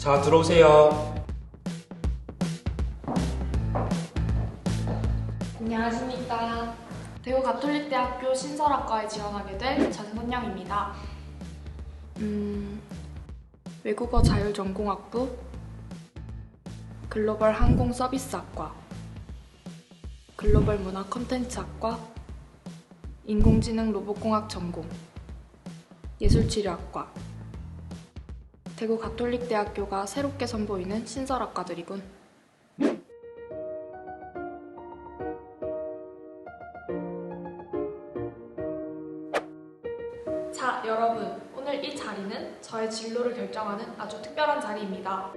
자, 들어오세요. 안녕하십니까. 대구 가톨릭대학교 신설학과에 지원하게 된 전선영입니다. 음, 외국어 자율전공학부, 글로벌 항공 서비스학과, 글로벌 문화 콘텐츠학과, 인공지능 로봇공학 전공, 예술치료학과, 대구 가톨릭대학교가 새롭게 선보이는 신설학과들이군. 자, 여러분. 오늘 이 자리는 저의 진로를 결정하는 아주 특별한 자리입니다.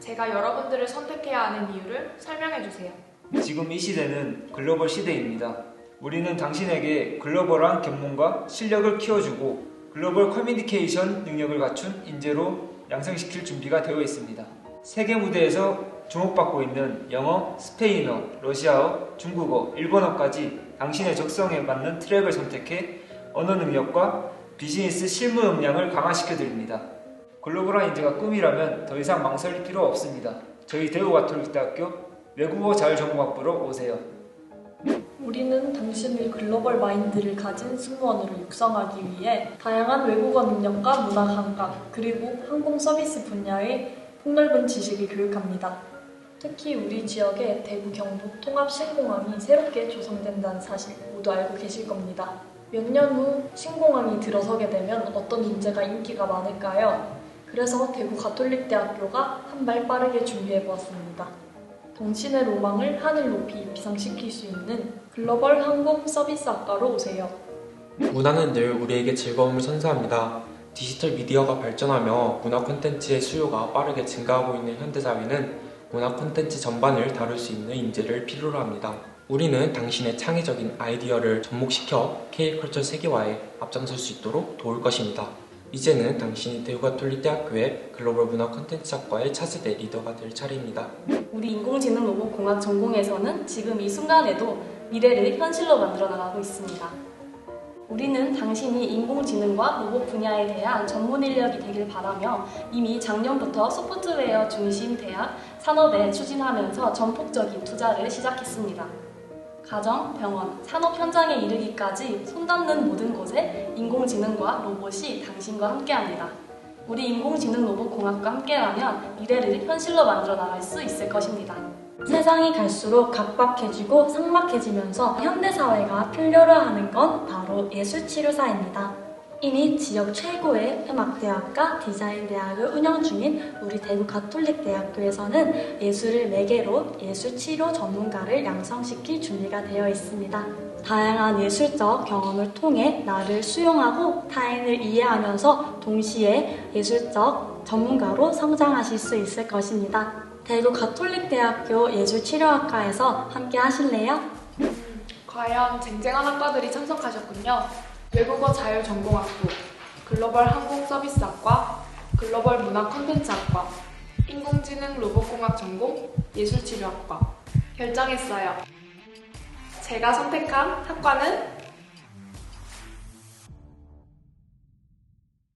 제가 여러분들을 선택해야 하는 이유를 설명해 주세요. 지금 이 시대는 글로벌 시대입니다. 우리는 당신에게 글로벌한 견문과 실력을 키워주고 글로벌 커뮤니케이션 능력을 갖춘 인재로 양성시킬 준비가 되어 있습니다. 세계 무대에서 주목받고 있는 영어, 스페인어, 러시아어, 중국어, 일본어까지 당신의 적성에 맞는 트랙을 선택해 언어 능력과 비즈니스 실무 역량을 강화시켜 드립니다. 글로벌한 인재가 꿈이라면 더 이상 망설일 필요 없습니다. 저희 대우가톨릭대학교 외국어 자율전공학부로 오세요. 우리는 당신의 글로벌 마인드를 가진 승무원으로 육성하기 위해 다양한 외국어 능력과 문화 감각, 그리고 항공 서비스 분야의 폭넓은 지식을 교육합니다. 특히 우리 지역에 대구 경북 통합 신공항이 새롭게 조성된다는 사실 모두 알고 계실 겁니다. 몇 년 후 신공항이 들어서게 되면 어떤 인재가 인기가 많을까요? 그래서 대구 가톨릭대학교가 한 발 빠르게 준비해 보았습니다. 당신의 로망을 하늘 높이 비상시킬 수 있는 글로벌 항공 서비스 학과로 오세요. 문화는 늘 우리에게 즐거움을 선사합니다. 디지털 미디어가 발전하며 문화 콘텐츠의 수요가 빠르게 증가하고 있는 현대사회는 문화 콘텐츠 전반을 다룰 수 있는 인재를 필요로 합니다. 우리는 당신의 창의적인 아이디어를 접목시켜 K컬처 세계화에 앞장설 수 있도록 도울 것입니다. 이제는 당신이 대우가톨릭대학교의 글로벌 문화 콘텐츠학과의 차세대 리더가 될 차례입니다. 우리 인공지능 로봇 공학 전공에서는 지금 이 순간에도 미래를 현실로 만들어 나가고 있습니다. 우리는 당신이 인공지능과 로봇 분야에 대한 전문 인력이 되길 바라며 이미 작년부터 소프트웨어 중심 대학 산업에 추진하면서 전폭적인 투자를 시작했습니다. 가정, 병원, 산업 현장에 이르기까지 손닿는 모든 곳에 인공지능과 로봇이 당신과 함께합니다. 우리 인공지능 로봇 공학과 함께라면 미래를 현실로 만들어 나갈 수 있을 것입니다. 세상이 갈수록 각박해지고 삭막해지면서 현대사회가 필요로 하는 건 바로 예술치료사입니다. 이미 지역 최고의 음악대학과 디자인대학을 운영 중인 우리 대구 가톨릭대학교에서는 예술을 매개로 예술치료 전문가를 양성시킬 준비가 되어 있습니다. 다양한 예술적 경험을 통해 나를 수용하고 타인을 이해하면서 동시에 예술적 전문가로 성장하실 수 있을 것입니다. 대구 가톨릭대학교 예술치료학과에서 함께 하실래요? 과연 쟁쟁한 학과들이 참석하셨군요. 외국어 자율 전공학부, 글로벌 항공 서비스학과, 글로벌 문화 콘텐츠학과, 인공지능 로봇공학 전공, 예술치료학과. 결정했어요. 제가 선택한 학과는